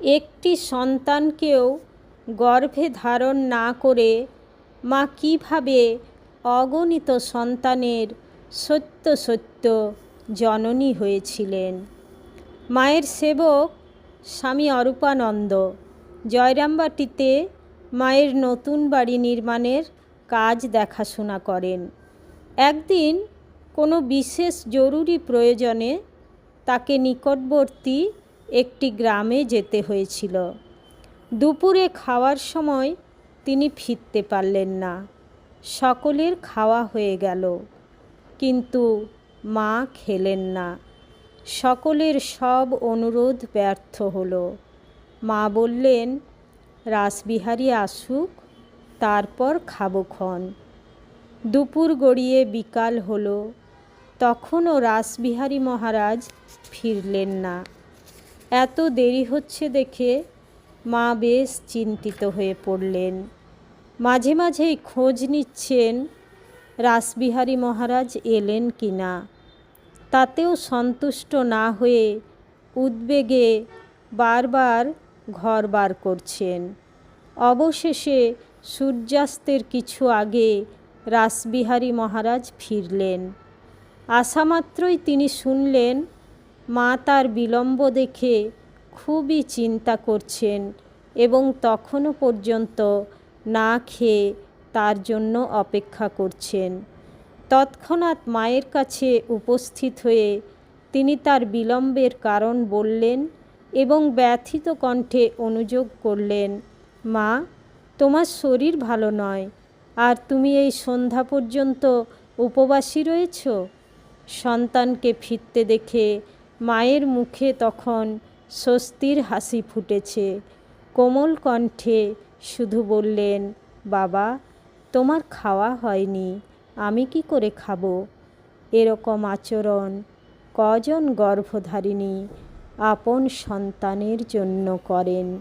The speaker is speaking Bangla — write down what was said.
একটি সন্তানকেও গর্ভে ধারণ না করে মা কীভাবে অগণিত সন্তানের সত্য সত্য জননী হয়েছিলেন? মায়ের সেবক স্বামী অরূপানন্দ। জয়রামবাটিতে মায়ের নতুন বাড়ি নির্মাণের কাজ দেখাশোনা করেন। একদিন কোনো বিশেষ জরুরি প্রয়োজনে তাকে নিকটবর্তী একটি গ্রামে যেতে হয়েছিল। দুপুরে খাওয়ার সময় তিনি ফিরতে পারলেন না। সকলের খাওয়া হয়ে গেল। কিন্তু মা খেলেন না। সকলের সব অনুরোধ ব্যর্থ হলো। মা বললেন, রাসবিহারী আসুক, তারপর খাব ক্ষণ। দুপুর গড়িয়ে বিকাল হলো। তখনও রাসবিহারী মহারাজ ফিরলেন না। এত দেরি হচ্ছে দেখে মা বেশ চিন্তিত হয়ে পড়লেন। মাঝে মাঝেই খোঁজ নিচ্ছেন রাসবিহারী মহারাজ এলেন কি না। তাতেও সন্তুষ্ট না হয়ে উদ্বেগে বারবার ঘর বার করছেন। অবশেষে সূর্যাস্তের কিছু আগে রাসবিহারী মহারাজ ফিরলেন। আসামাত্রই তিনি শুনলেন মা তার বিলম্ব দেখে খুবই চিন্তা করছেন এবং তখনও পর্যন্ত না খেয়ে তার জন্য অপেক্ষা করছেন। তৎক্ষণাৎ মায়ের কাছে উপস্থিত হয়ে তিনি তার বিলম্বের কারণ বললেন এবং ব্যথিত কণ্ঠে অনুযোগ করলেন, মা, তোমার শরীর ভালো নয়, আর তুমি এই সন্ধ্যা পর্যন্ত উপবাসী রয়েছ? সন্তানকে ফিরতে দেখে মায়ের মুখে তখন স্বস্তির হাসি ফুটেছে। কোমল কণ্ঠে শুধু বললেন, বাবা, তোমার খাওয়া হয়নি, আমি কি করে খাব? এরকম আচরণ কজন গর্ভধারিণী আপন সন্তানের জন্য করেন?